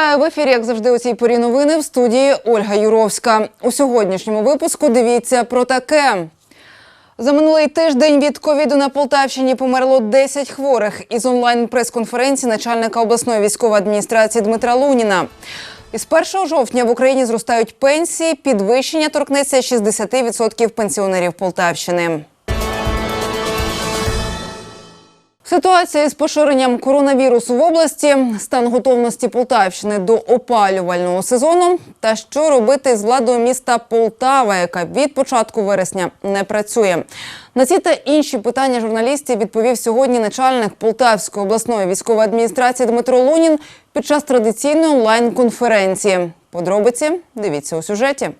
Вітаю в ефірі, як завжди, у цій порі новини в студії Ольга Юровська. У сьогоднішньому випуску дивіться про таке. За минулий тиждень від ковіду на Полтавщині померло 10 хворих. Із онлайн прес-конференції начальника обласної військової адміністрації Дмитра Луніна. Із 1 жовтня в Україні зростають пенсії. Підвищення торкнеться 60% пенсіонерів Полтавщини. Ситуація із поширенням коронавірусу в області, стан готовності Полтавщини до опалювального сезону та що робити з владою міста Полтава, яка від початку вересня не працює. На ці та інші питання журналістів відповів сьогодні начальник Полтавської обласної військової адміністрації Дмитро Лунін під час традиційної онлайн-конференції. Подробиці дивіться у сюжеті.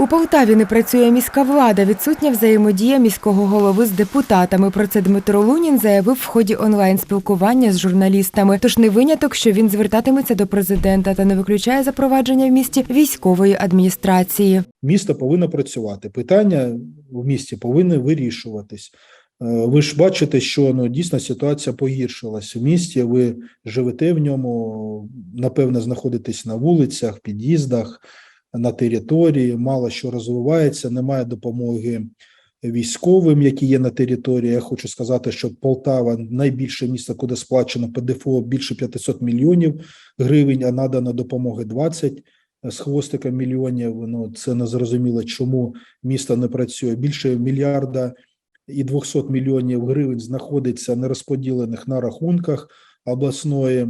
У Полтаві не працює міська влада, відсутня взаємодія міського голови з депутатами. Про це Дмитро Лунін заявив в ході онлайн-спілкування з журналістами. Тож не виняток, що він звертатиметься до президента та не виключає запровадження в місті військової адміністрації. Місто повинно працювати. Питання в місті повинні вирішуватись. Е, Ви ж бачите, що ну дійсно ситуація погіршилась в місті. Ви живете в ньому, напевно, знаходитесь на вулицях, під'їздах, на території. Мало що розвивається, немає допомоги військовим, які є на території. Я хочу сказати, що Полтава найбільше місто, куди сплачено ПДФО більше 500 мільйонів гривень, а надано допомоги 20 з хвостиком мільйонів. Ну це не зрозуміло, чому місто не працює. Більше мільярда і 200 мільйонів гривень знаходиться нерозподілених на рахунках обласної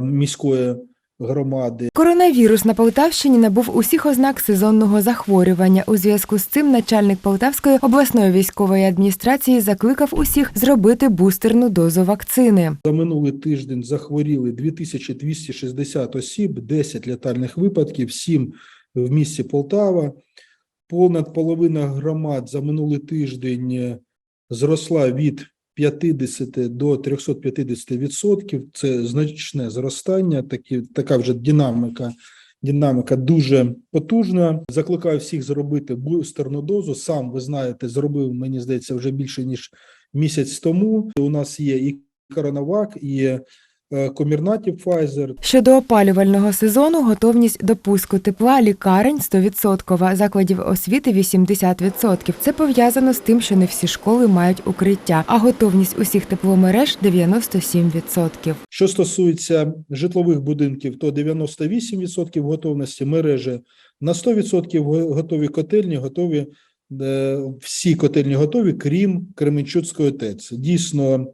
міської громади. Коронавірус на Полтавщині набув усіх ознак сезонного захворювання. У зв'язку з цим начальник Полтавської обласної військової адміністрації закликав усіх зробити бустерну дозу вакцини. За минулий тиждень захворіли 2260 осіб, 10 летальних випадків, 7 в місті Полтава. Понад половина громад за минулий тиждень е, зросла від 50 до 350 відсотків. Це значне зростання, такі, така вже динаміка. Динаміка дуже потужна. Закликаю всіх зробити бустерну дозу. Сам ви знаєте, зробив мені здається вже більше ніж місяць тому. У нас є і коронавак, і комірнатів Pfizer. Щодо опалювального сезону, готовність до пуску тепла лікарень 100%, закладів освіти 80%. Це пов'язано з тим, що не всі школи мають укриття, а готовність усіх тепломереж 97%. Що стосується житлових будинків, то 98% готовності мережі на 100% готові котельні, готові е, всі котельні готові, крім Кременчуцької ТЕЦ. Дійсно,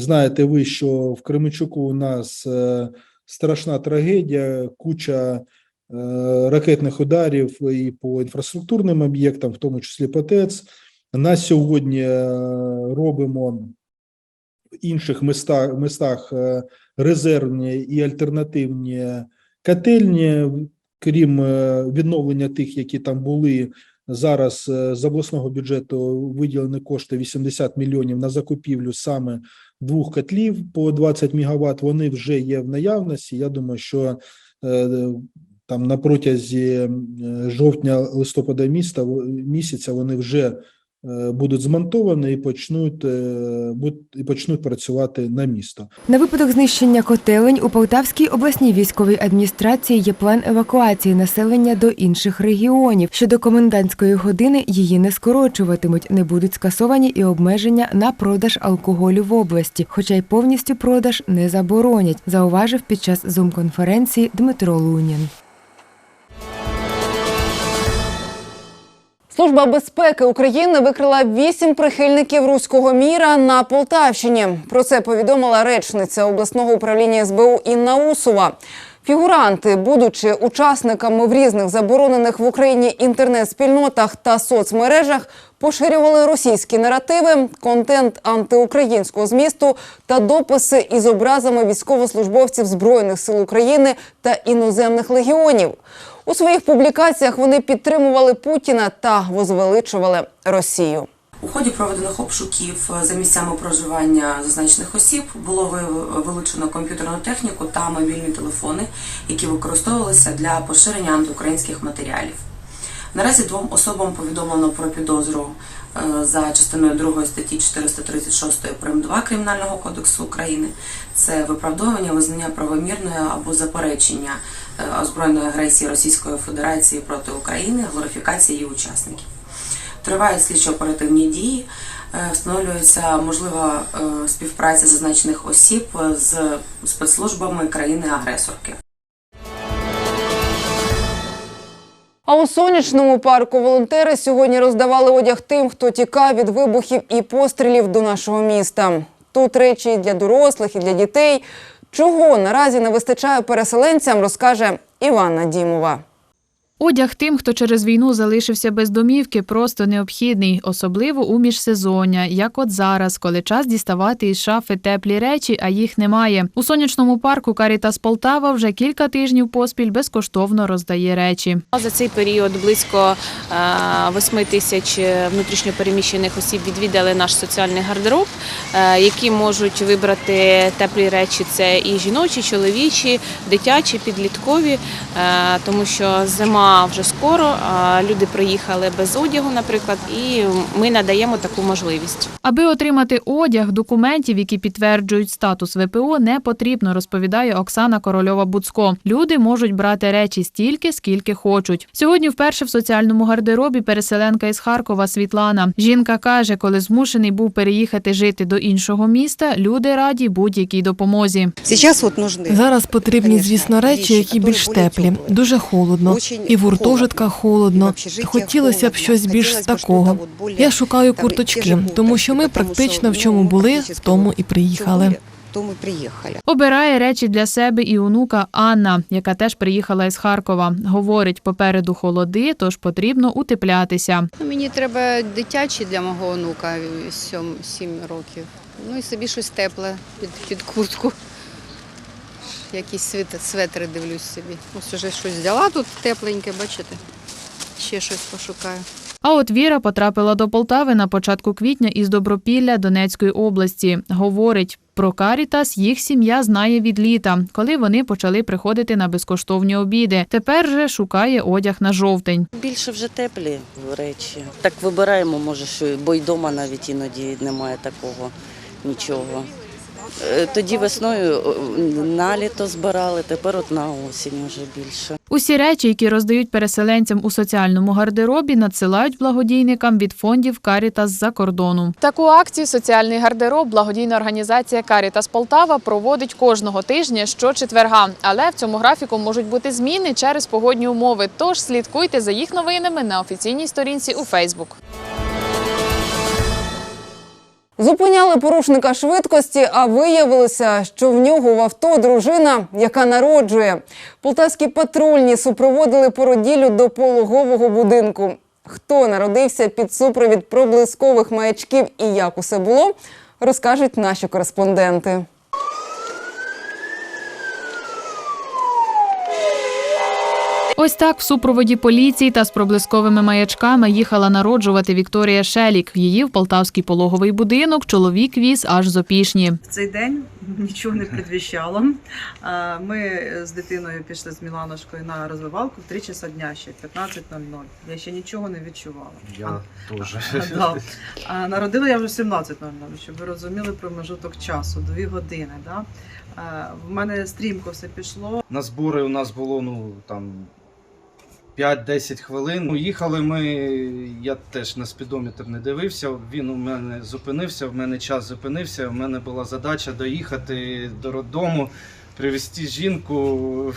знаєте ви, що в Кременчуку у нас е, страшна трагедія, куча е, ракетних ударів і по інфраструктурним об'єктам, в тому числі по ТЕЦ. На сьогодні е, робимо в інших містах, містах резервні і альтернативні котельні, крім відновлення тих, які там були. Зараз е, з обласного бюджету виділені кошти 80 мільйонів на закупівлю саме двох котлів по 20 мегаватт. Вони вже є в наявності. Я думаю, що е, там на протязі е, жовтня-листопада міста місяця вони вже будуть змонтовані і почнуть, е, і почнуть працювати на місто. На випадок знищення котелень у Полтавській обласній військовій адміністрації є план евакуації населення до інших регіонів. Щодо комендантської години її не скорочуватимуть, не будуть скасовані і обмеження на продаж алкоголю в області, хоча й повністю продаж не заборонять, зауважив під час зум-конференції Дмитро Лунін. Служба безпеки України викрила вісім прихильників руського міра на Полтавщині. Про це повідомила речниця обласного управління СБУ Інна Усова. Фігуранти, будучи учасниками в різних заборонених в Україні інтернет-спільнотах та соцмережах, поширювали російські наративи, контент антиукраїнського змісту та дописи із образами військовослужбовців збройних сил України та іноземних легіонів. У своїх публікаціях вони підтримували Путіна та возвеличували Росію. У ході проведених обшуків за місцями проживання зазначених осіб було вилучено комп'ютерну техніку та мобільні телефони, які використовувалися для поширення антиукраїнських матеріалів. Наразі двом особам повідомлено про підозру е, за частиною 2 статті 436 прим. 2 Кримінального кодексу України. Це виправдовування, визнання правомірної або заперечення е, озброєної агресії Російської Федерації проти України, глорифікації її учасників. Тривають слідчо-оперативні дії, е, встановлюється можлива е, співпраця зазначених осіб з спецслужбами країни-агресорки. А у сонячному парку волонтери сьогодні роздавали одяг тим, хто тікав від вибухів і пострілів до нашого міста. Тут речі для дорослих, і для дітей. Чого наразі не вистачає переселенцям, розкаже Іванна Дімова. Одяг тим, хто через війну залишився без домівки, просто необхідний, особливо у міжсезоння, як от зараз, коли час діставати із шафи теплі речі, а їх немає. У сонячному парку Карітас Полтава вже кілька тижнів поспіль безкоштовно роздає речі. За цей період близько 8 тисяч внутрішньопереміщених осіб відвідали наш соціальний гардероб, е, які можуть вибрати теплі речі. Це і жіночі, чоловічі, дитячі, підліткові, е, тому що зима вже скоро. а Люди приїхали без одягу, наприклад, і ми надаємо таку можливість. Аби отримати одяг, документів, які підтверджують статус ВПО, не потрібно, розповідає Оксана Корольова Буцко. Люди можуть брати речі стільки, скільки хочуть. Сьогодні вперше в соціальному гардеробі переселенка із Харкова Світлана. Жінка каже, коли змушений був переїхати жити до іншого міста, люди раді будь-якій допомозі. Сейчас вот нужны. Зараз потрібні, Конечно, звісно, речі, вещи, які которые більш более теплі. теплые. Дуже холодно. Очень і в гуртожитках холодно. Хотілося б щось більш такого. Я шукаю курточки, тому що ми практично в чому ну, були, в тому і приїхали. тому приїхали. Обирає речі для себе і онука Анна, яка теж приїхала із Харкова. Говорить, попереду холоди, тож потрібно утеплятися. Ну, Мені треба дитячі для мого онука 7, 7 років. Ну і собі щось тепле під, під куртку. Якісь светри дивлюсь собі. Ось уже щось взяла тут тепленьке, бачите? Ще щось пошукаю. А от Віра потрапила до Полтави на початку квітня із Добропілля Донецької області. Говорить, про Карітас їх сім'я знає від літа, коли вони почали приходити на безкоштовні обіди. Тепер же шукає одяг на жовтень. Більше вже теплі речі. Так вибираємо, може, що бо й вдома навіть іноді немає такого нічого. Е, Тоді весною на літо збирали, тепер от на осінь вже більше. Усі речі, які роздають переселенцям у соціальному гардеробі, надсилають благодійникам від фондів Карітас за кордону. Таку акцію Соціальний гардероб благодійна організація Карітас Полтава проводить кожного тижня щочетверга. Але в цьому графіку можуть бути зміни через погодні умови. Тож слідкуйте за їх новинами на офіційній сторінці у Фейсбук. Зупиняли порушника швидкості, а виявилося, що в нього в авто дружина, яка народжує. Полтавські патрульні супроводили породілю до пологового будинку. Хто народився під супровід проблискових маячків і як усе було, розкажуть наші кореспонденти. Ось так в супроводі поліції та з проблисковими маячками їхала народжувати Вікторія Шелік. Її в полтавський пологовий будинок чоловік віз аж з опішні. В цей день нічого не предвіщало. Ми з дитиною пішли з Міланошкою на розвивалку в 3 часа дня ще 15.00. Я ще нічого не відчувала. Я теж. Да. а народила я вже в 17.00, щоб ви розуміли промежуток часу, 2 години. Да? В мене стрімко все пішло. На збори у нас було ну там 5-10 хвилин. Ну, Їхали ми, я теж на спідометр не дивився. Він у мене зупинився, в мене час зупинився. У мене була задача доїхати до роддому, привезти жінку,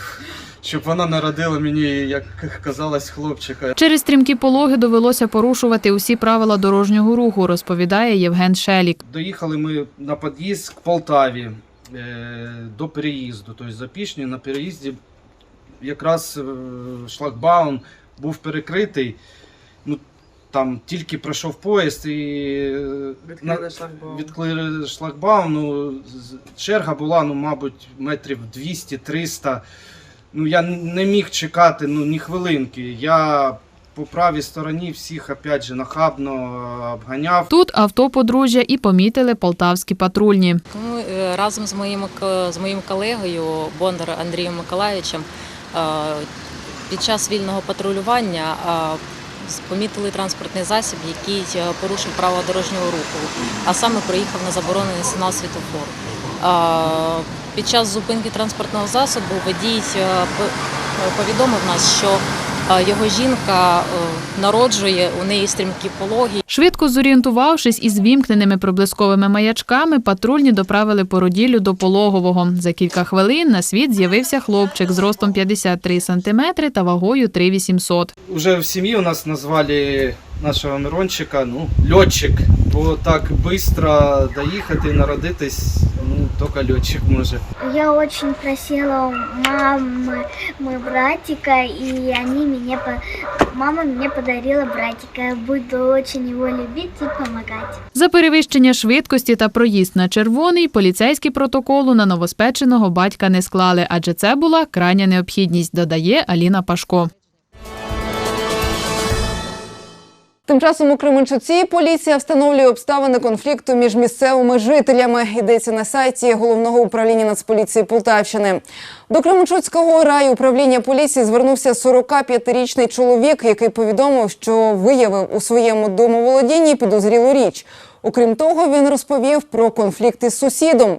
щоб вона народила мені, як казалось, хлопчика. Через стрімкі пологи довелося порушувати усі правила дорожнього руху, розповідає Євген Шелік. Доїхали ми на під'їзд к Полтаві е, до переїзду, тобто за Пішні на переїзді якраз е, шлагбаум був перекритий. Ну, там тільки пройшов поїзд і е, Відкрили шлагбаум. відкрили шлагбаум. Ну, черга була, ну, мабуть, метрів 200-300. Ну, я не міг чекати ну, ні хвилинки. Я по правій стороні всіх опять же нахабно е, обганяв. Тут авто подружжя і помітили полтавські патрульні. Ми разом з моїм з моїм колегою Бондар Андрієм Миколаївичем під час вільного патрулювання е, помітили транспортний засіб, який е, порушив правила дорожнього руху, а саме проїхав на заборонений сигнал світофору. Е, Під час зупинки транспортного засобу водій е, повідомив нас, що е, його жінка е, народжує, у неї стрімкі пологи. Швидко зорієнтувавшись із вімкненими проблисковими маячками, патрульні доправили породіллю до пологового. За кілька хвилин на світ з'явився хлопчик з ростом 53 сантиметри та вагою 3800. Уже в сім'ї у нас назвали нашого Мирончика, ну, льотчик. Бо так швидко доїхати і народитись, ну, тільки льотчик може. Я очень просила у мамы мой братика, и они мне по... мама мне подарила братика. Я буду очень его любить и помогать. За перевищення швидкості та проїзд на червоний поліцейський протоколу на новоспеченого батька не склали, адже це була крайня необхідність, додає Аліна Пашко. Тим часом у Кременчуці поліція встановлює обставини конфлікту між місцевими жителями. Йдеться на сайті головного управління Нацполіції Полтавщини. До Кременчуцького раю управління поліції звернувся 45-річний чоловік, який повідомив, що виявив у своєму домоволодінні підозрілу річ. Окрім того, він розповів про конфлікт із сусідом.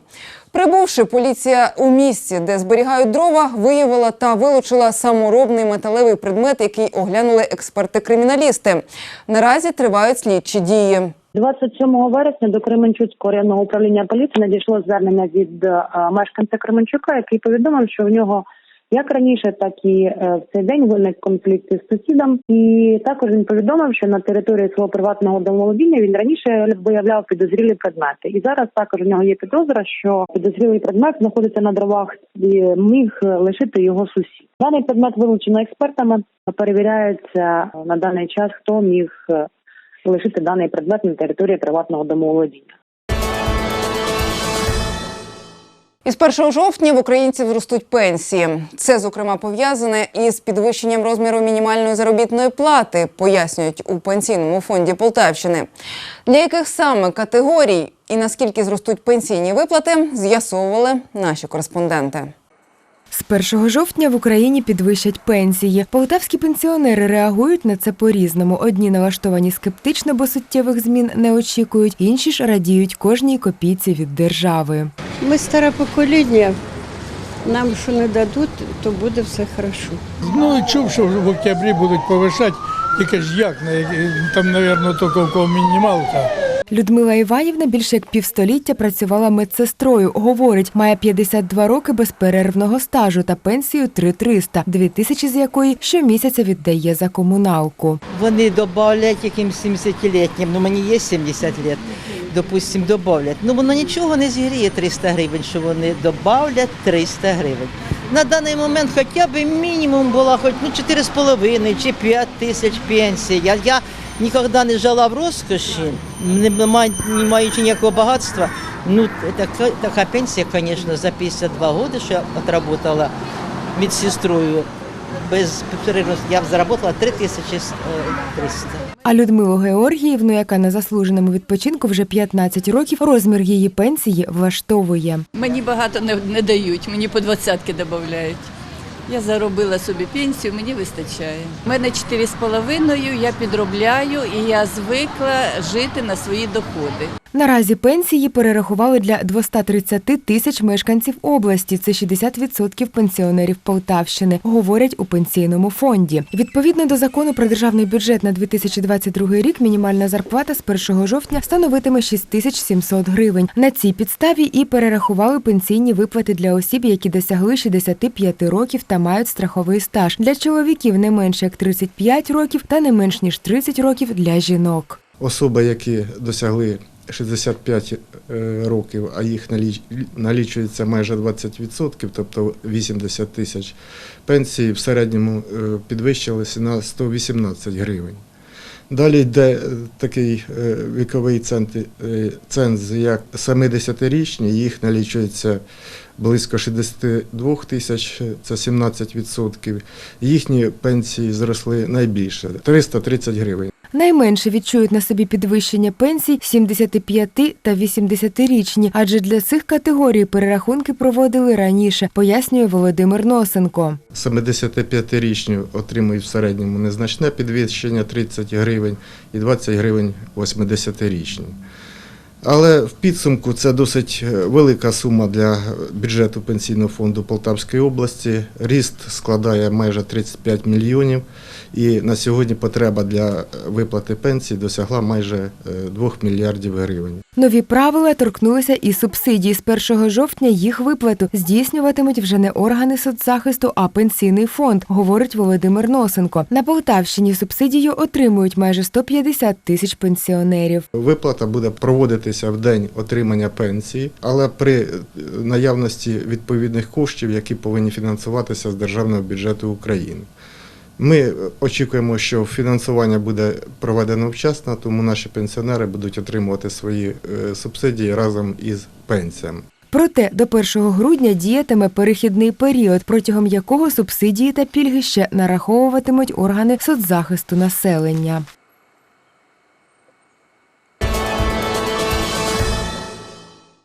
Прибувши, поліція у місці, де зберігають дрова, виявила та вилучила саморобний металевий предмет, який оглянули експерти-криміналісти. Наразі тривають слідчі дії. 27 вересня до Кременчуцького районного управління поліції надійшло звернення від е, мешканця Кременчука, який повідомив, що в нього як раніше, так і е, в цей день виник конфлікт із сусідом. І також він повідомив, що на території свого приватного домоволодіння він раніше виявляв підозрілі предмети. І зараз також у нього є підозра, що підозрілий предмет знаходиться на дровах і міг лишити його сусід. Даний предмет вилучено експертами. Перевіряється на даний час, хто міг е, лишити даний предмет на території приватного домоволодіння. Із 1 жовтня в українців зростуть пенсії. Це, зокрема, пов'язане із підвищенням розміру мінімальної заробітної плати, пояснюють у пенсійному фонді Полтавщини. Для яких саме категорій і наскільки зростуть пенсійні виплати, з'ясовували наші кореспонденти. З 1 жовтня в Україні підвищать пенсії. Полтавські пенсіонери реагують на це по-різному. Одні налаштовані скептично, бо суттєвих змін не очікують, інші ж радіють кожній копійці від держави. Ми старе покоління. Нам що не дадуть, то буде все хорошо. Ну і чув, що в октябрі будуть повишати, тільки ж як, там, мабуть, тільки в кого мінімалка. Людмила Іванівна більше як півстоліття працювала медсестрою. Говорить, має 52 роки безперервного стажу та пенсію 3300, 2000 з якої щомісяця віддає за комуналку. Вони додають якимсь 70-літнім, ну мені є 70 років, допустим, додають. Ну воно нічого не зігріє 300 гривень, що вони додають 300 гривень. На даний момент хоча б мінімум була хоч ну, 4,5 чи 5 тисяч пенсій. Я, я ніколи не жила в розкоші, не, не маючи ніякого багатства. Ну, така, така пенсія, звісно, за 52 роки, що я отработала медсестрою, без перерву я заработала 3300. А Людмилу Георгіївну, яка на заслуженому відпочинку вже 15 років, розмір її пенсії влаштовує. Мені багато не, не дають, мені по двадцятки додають. Я заробила собі пенсію, мені вистачає. У мене 4,5, я підробляю і я звикла жити на свої доходи. Наразі пенсії перерахували для 230 тисяч мешканців області. Це 60% пенсіонерів Полтавщини, говорять у пенсійному фонді. Відповідно до закону про державний бюджет на 2022 рік, мінімальна зарплата з 1 жовтня становитиме 6700 гривень. На цій підставі і перерахували пенсійні виплати для осіб, які досягли 65 років та мають страховий стаж. Для чоловіків не менше як 35 років та не менш ніж 30 років для жінок. Особи, які досягли 65 е, років, а їх наліч- налічується майже 20%, тобто 80 тисяч пенсії в середньому е, підвищилися на 118 гривень. Далі йде е, такий віковий ценз як 70-річні, їх налічується близько 62 тисяч, це 17%. Їхні пенсії зросли найбільше 330 гривень. Найменше відчують на собі підвищення пенсій 75 та 80-річні, адже для цих категорій перерахунки проводили раніше, пояснює Володимир Носенко. 75-річні отримують в середньому незначне підвищення 30 гривень і 20 гривень 80-річні. Але в підсумку це досить е, велика сума для бюджету Пенсійного фонду Полтавської області. Ріст складає майже 35 мільйонів, і на сьогодні потреба для виплати пенсій досягла майже е, 2 мільярдів гривень. Нові правила торкнулися і субсидій. З 1 жовтня їх виплату здійснюватимуть вже не органи соцзахисту, а пенсійний фонд, говорить Володимир Носенко. На Полтавщині субсидію отримують майже 150 тисяч пенсіонерів. Виплата буде проводитися в день отримання пенсії, але при е, наявності відповідних коштів, які повинні фінансуватися з державного бюджету України. Ми е, очікуємо, що фінансування буде проведено вчасно, тому наші пенсіонери будуть отримувати свої е, субсидії разом із пенсіями. Проте до 1 грудня діятиме перехідний період, протягом якого субсидії та пільги ще нараховуватимуть органи соцзахисту населення.